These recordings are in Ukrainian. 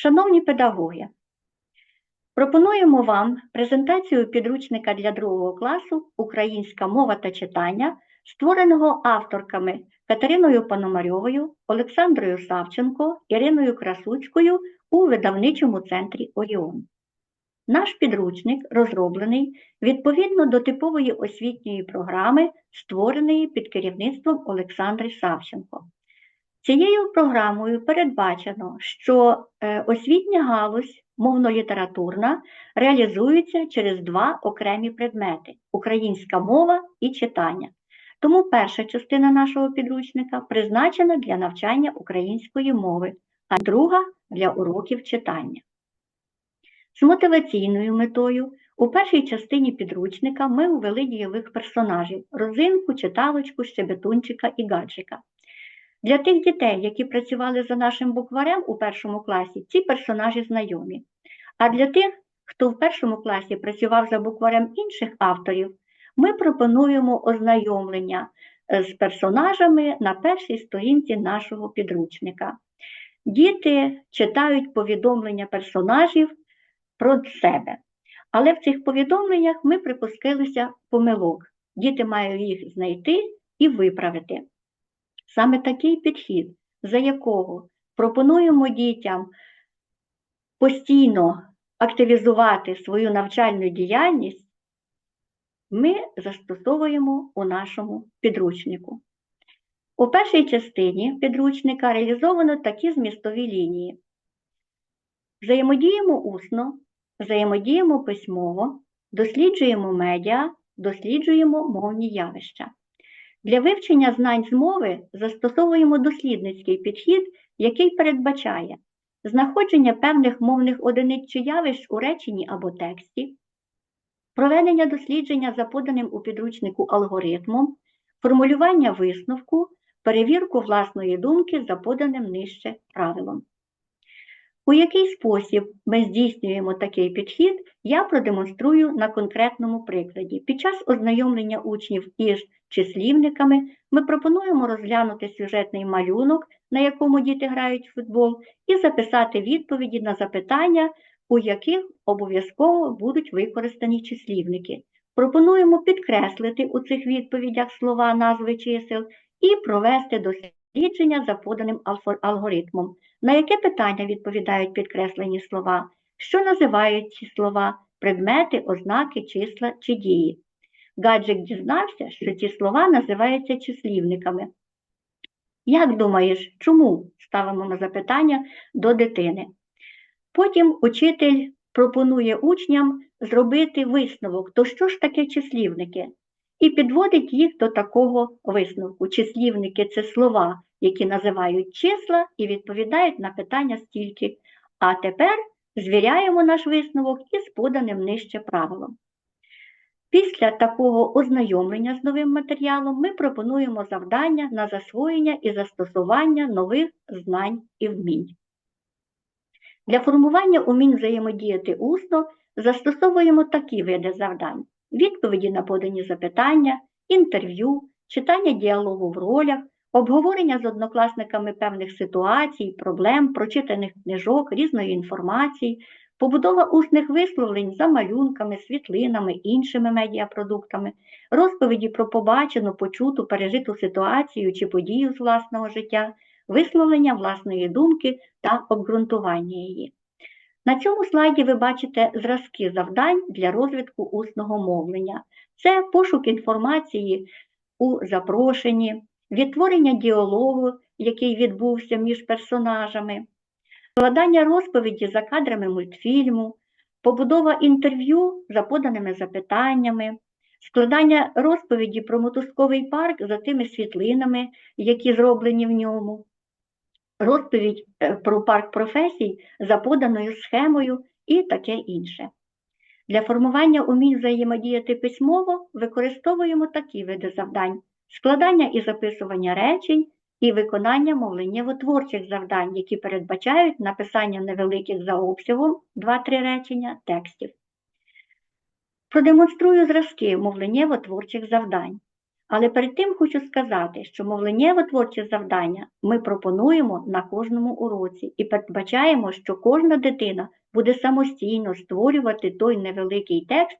Шановні педагоги, пропонуємо вам презентацію підручника для другого класу Українська мова та читання, створеного авторками Катериною Пономарьовою, Олександрою Савченко, Іриною Красуцькою у видавничому центрі Оріон. Наш підручник розроблений відповідно до типової освітньої програми, створеної під керівництвом Олександри Савченко. Цією програмою передбачено, що е, освітня галузь мовно-літературна реалізується через два окремі предмети українська мова і читання. Тому перша частина нашого підручника призначена для навчання української мови, а друга для уроків читання. З мотиваційною метою у першій частині підручника ми ввели дієвих персонажів розинку, читалочку, щебетунчика і гаджика. Для тих дітей, які працювали за нашим букварем у першому класі, ці персонажі знайомі. А для тих, хто в першому класі працював за букварем інших авторів, ми пропонуємо ознайомлення е, з персонажами на першій сторінці нашого підручника. Діти читають повідомлення персонажів про себе. Але в цих повідомленнях ми припустилися помилок. Діти мають їх знайти і виправити. Саме такий підхід, за якого пропонуємо дітям постійно активізувати свою навчальну діяльність, ми застосовуємо у нашому підручнику. У першій частині підручника реалізовано такі змістові лінії. Взаємодіємо усно, взаємодіємо письмово, досліджуємо медіа, досліджуємо мовні явища. Для вивчення знань з мови застосовуємо дослідницький підхід, який передбачає знаходження певних мовних одиниць чи явищ у реченні або тексті, проведення дослідження за поданим у підручнику алгоритмом, формулювання висновку, перевірку власної думки за поданим нижче правилом. У який спосіб ми здійснюємо такий підхід, я продемонструю на конкретному прикладі. Під час ознайомлення учнів із числівниками ми пропонуємо розглянути сюжетний малюнок, на якому діти грають в футбол, і записати відповіді на запитання, у яких обов'язково будуть використані числівники. Пропонуємо підкреслити у цих відповідях слова, назви чисел і провести дослідження за поданим алгоритмом. На яке питання відповідають підкреслені слова? Що називають ці слова, предмети, ознаки, числа чи дії? Гаджик дізнався, що ці слова називаються числівниками. Як думаєш, чому ставимо на запитання до дитини? Потім учитель пропонує учням зробити висновок, то що ж таке числівники? І підводить їх до такого висновку. Числівники це слова, які називають числа і відповідають на питання стільки. А тепер звіряємо наш висновок із поданим нижче правилом. Після такого ознайомлення з новим матеріалом ми пропонуємо завдання на засвоєння і застосування нових знань і вмінь. Для формування умінь взаємодіяти усно застосовуємо такі види завдань: відповіді на подані запитання, інтерв'ю, читання діалогу в ролях, обговорення з однокласниками певних ситуацій, проблем, прочитаних книжок, різної інформації, побудова усних висловлень за малюнками, світлинами, іншими медіапродуктами, розповіді про побачену, почуту, пережиту ситуацію чи подію з власного життя, висловлення власної думки та обґрунтування її. На цьому слайді ви бачите зразки завдань для розвитку усного мовлення. Це пошук інформації у запрошенні, відтворення діалогу, який відбувся між персонажами, складання розповіді за кадрами мультфільму, побудова інтерв'ю за поданими запитаннями, складання розповіді про мотузковий парк за тими світлинами, які зроблені в ньому, розповідь е, про парк професій за поданою схемою і таке інше. Для формування умінь взаємодіяти письмово використовуємо такі види завдань: складання і записування речень і виконання мовленнєво-творчих завдань, які передбачають написання невеликих за обсягом 2-3 речення текстів. Продемонструю зразки мовленнєво-творчих завдань. Але перед тим хочу сказати, що мовленнєво-творче завдання ми пропонуємо на кожному уроці і передбачаємо, що кожна дитина буде самостійно створювати той невеликий текст,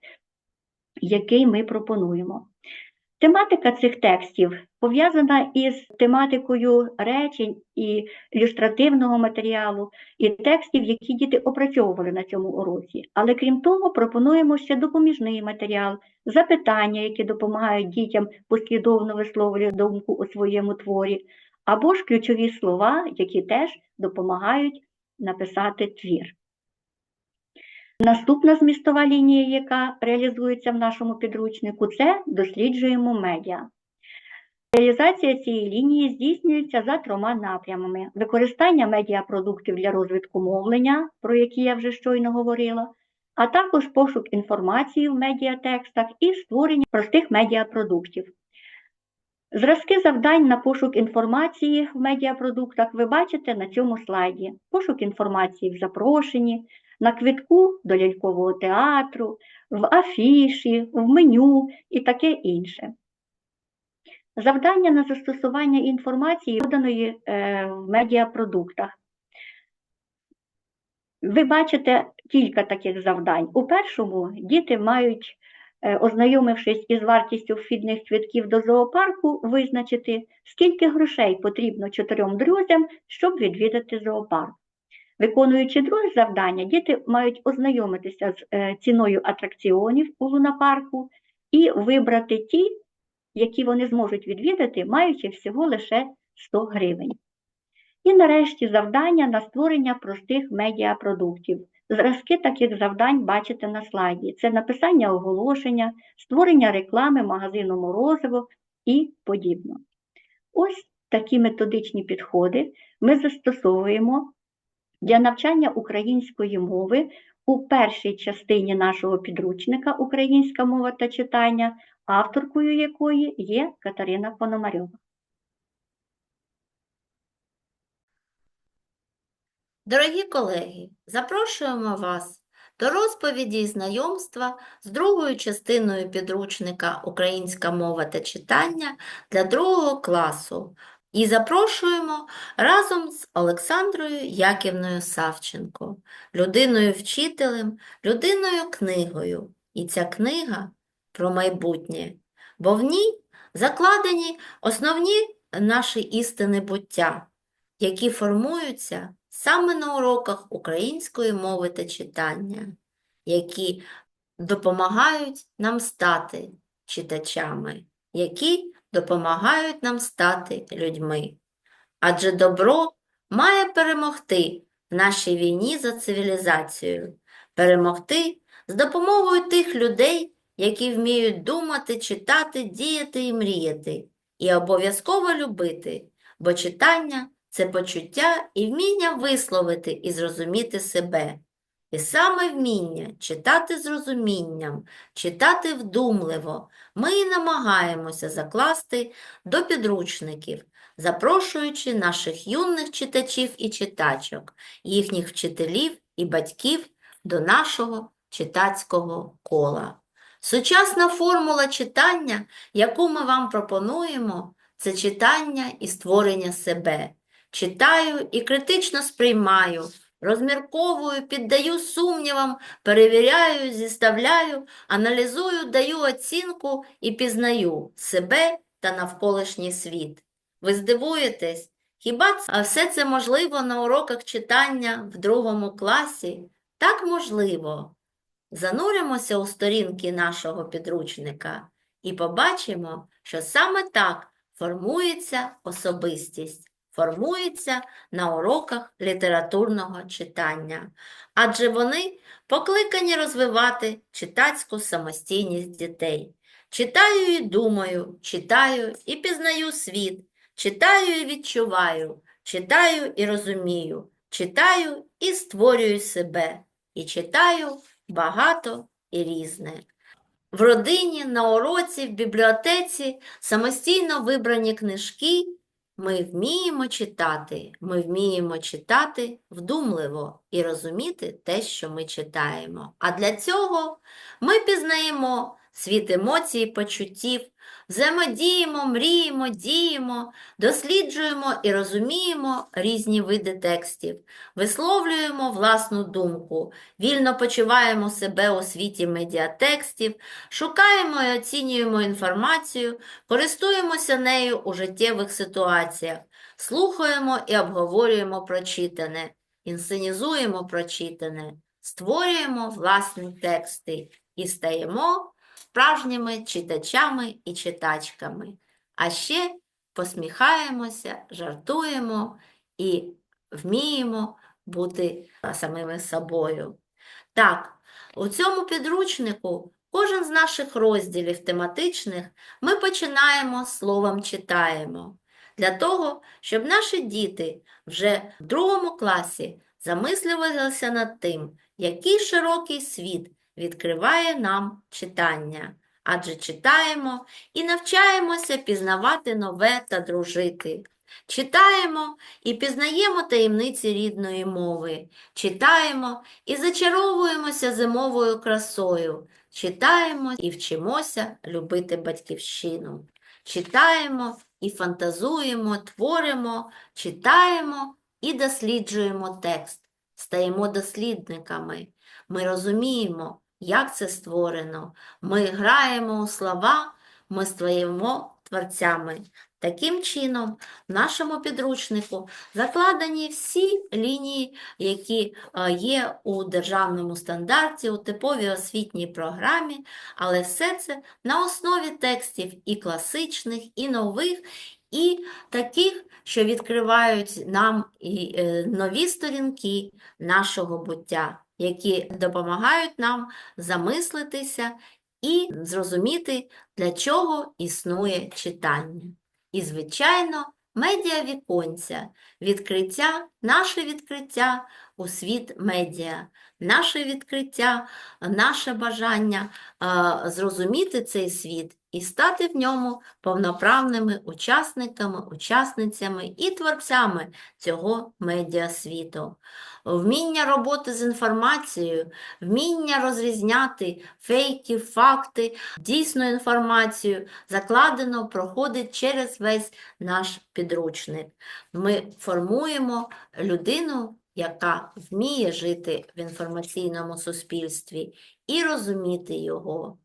який ми пропонуємо. Тематика цих текстів пов'язана із тематикою речень і ілюстративного матеріалу, і текстів, які діти опрацьовували на цьому уроці. Але крім того, пропонуємо ще допоміжний матеріал, запитання, які допомагають дітям послідовно висловлювати думку у своєму творі, або ж ключові слова, які теж допомагають написати твір. Наступна змістова лінія, яка реалізується в нашому підручнику, це досліджуємо медіа. Реалізація цієї лінії здійснюється за трьома напрямами: використання медіапродуктів для розвитку мовлення, про які я вже щойно говорила, а також пошук інформації в медіатекстах і створення простих медіапродуктів. Зразки завдань на пошук інформації в медіапродуктах ви бачите на цьому слайді. Пошук інформації в запрошенні, на квитку до лялькового театру, в афіші, в меню і таке інше. Завдання на застосування інформації, поданої е, в медіапродуктах. Ви бачите кілька таких завдань. У першому діти мають, е, ознайомившись із вартістю вхідних квитків до зоопарку, визначити, скільки грошей потрібно чотирьом друзям, щоб відвідати зоопарк. Виконуючи друге завдання, діти мають ознайомитися з е, ціною атракціонів у лунапарку і вибрати ті, які вони зможуть відвідати, маючи всього лише 100 гривень. І нарешті завдання на створення простих медіапродуктів. Зразки таких завдань бачите на слайді. Це написання оголошення, створення реклами магазину Морозиво і подібно. Ось такі методичні підходи ми застосовуємо для навчання української мови у першій частині нашого підручника Українська мова та читання, авторкою якої є Катерина Пономарьова. Дорогі колеги, запрошуємо вас до розповіді і знайомства з другою частиною підручника Українська мова та читання для другого класу і запрошуємо разом з Олександрою Яківною Савченко, людиною-вчителем, людиною-книгою. І ця книга про майбутнє, бо в ній закладені основні наші істини буття, які формуються саме на уроках української мови та читання, які допомагають нам стати читачами, які допомагають нам стати людьми. Адже добро має перемогти в нашій війні за цивілізацію, перемогти з допомогою тих людей, які вміють думати, читати, діяти і мріяти, і обов'язково любити, бо читання це почуття і вміння висловити і зрозуміти себе. І саме вміння читати з розумінням, читати вдумливо, ми намагаємося закласти до підручників, запрошуючи наших юних читачів і читачок, їхніх вчителів і батьків до нашого читацького кола. Сучасна формула читання, яку ми вам пропонуємо, це читання і створення себе. Читаю і критично сприймаю, розмірковую, піддаю сумнівам, перевіряю, зіставляю, аналізую, даю оцінку і пізнаю себе та навколишній світ. Ви здивуєтесь, хіба все це можливо на уроках читання в другому класі? Так можливо. Зануримося у сторінки нашого підручника і побачимо, що саме так формується особистість, формується на уроках літературного читання, адже вони покликані розвивати читацьку самостійність дітей. Читаю і думаю, читаю і пізнаю світ, читаю і відчуваю, читаю і розумію, читаю і створюю себе, і читаю багато і різне. В родині, на уроці, в бібліотеці самостійно вибрані книжки ми вміємо читати, ми вміємо читати вдумливо і розуміти те, що ми читаємо. А для цього ми пізнаємо світ емоцій почуттів, Взаємодіємо, мріємо, діємо, досліджуємо і розуміємо різні види текстів, висловлюємо власну думку, вільно почуваємо себе у світі медіатекстів, шукаємо і оцінюємо інформацію, користуємося нею у життєвих ситуаціях, слухаємо і обговорюємо прочитане, інсценізуємо прочитане, створюємо власні тексти. І стаємо справжніми читачами і читачками. А ще посміхаємося, жартуємо і вміємо бути самими собою. Так, у цьому підручнику кожен з наших розділів тематичних ми починаємо словом читаємо. Для того, щоб наші діти вже в другому класі замислювалися над тим, який широкий світ відкриває нам читання. Адже читаємо і навчаємося пізнавати нове та дружити. Читаємо і пізнаємо таємниці рідної мови. Читаємо і зачаровуємося зимовою красою. Читаємо і вчимося любити батьківщину. Читаємо і фантазуємо, творимо, читаємо і досліджуємо текст. Стаємо дослідниками. Ми розуміємо, як це створено. Ми граємо у слова, ми стаємо творцями. Таким чином, в нашому підручнику закладені всі лінії, які е, є у державному стандарті, у типовій освітній програмі, але все це на основі текстів і класичних, і нових, і таких, що відкривають нам і е, нові сторінки нашого буття, які допомагають нам замислитися і зрозуміти, для чого існує читання. І, звичайно, медіавіконця, відкриття, наше відкриття у світ медіа, наше відкриття, наше бажання зрозуміти цей світ і стати в ньому повноправними учасниками, учасницями і творцями цього медіасвіту. Вміння роботи з інформацією, вміння розрізняти фейки, факти, дійсну інформацію закладено, проходить через весь наш підручник. Ми формуємо людину, яка вміє жити в інформаційному суспільстві і розуміти його.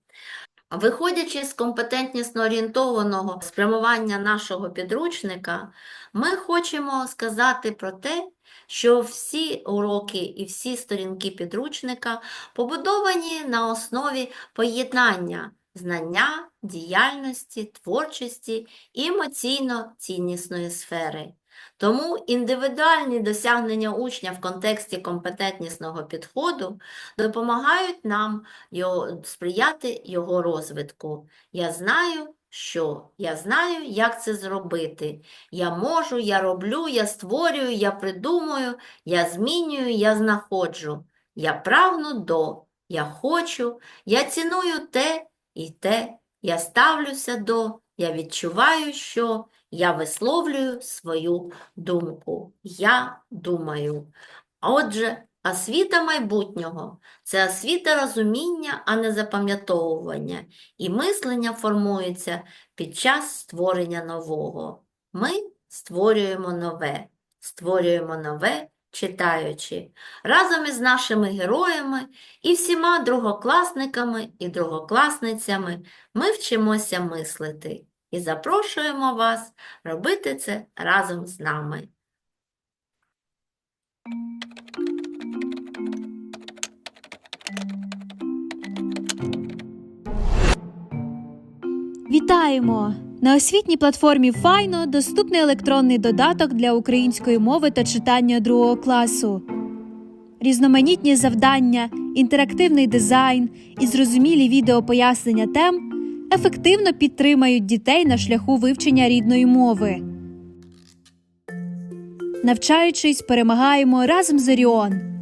Виходячи з компетентнісно орієнтованого спрямування нашого підручника, ми хочемо сказати про те, що всі уроки і всі сторінки підручника побудовані на основі поєднання знання, діяльності, творчості і емоційно-ціннісної сфери. Тому індивідуальні досягнення учня в контексті компетентнісного підходу допомагають нам його, сприяти його розвитку. Я знаю, що, я знаю, як це зробити. Я можу, я роблю, я створюю, я придумую, я змінюю, я знаходжу. Я прагну до, я хочу, я ціную те і те, я ставлюся до, я відчуваю, що я висловлюю свою думку. Я думаю. Отже, освіта майбутнього це освіта розуміння, а не запам'ятовування, і мислення формується під час створення нового. Ми створюємо нове, створюємо нове, читаючи, разом із нашими героями і всіма другокласниками і другокласницями ми вчимося мислити і запрошуємо вас робити це разом з нами. Вітаємо! На освітній платформі Файно доступний електронний додаток для української мови та читання другого класу. Різноманітні завдання, інтерактивний дизайн і зрозумілі відеопояснення тем ефективно підтримають дітей на шляху вивчення рідної мови. Навчаючись, перемагаємо разом з Оріон.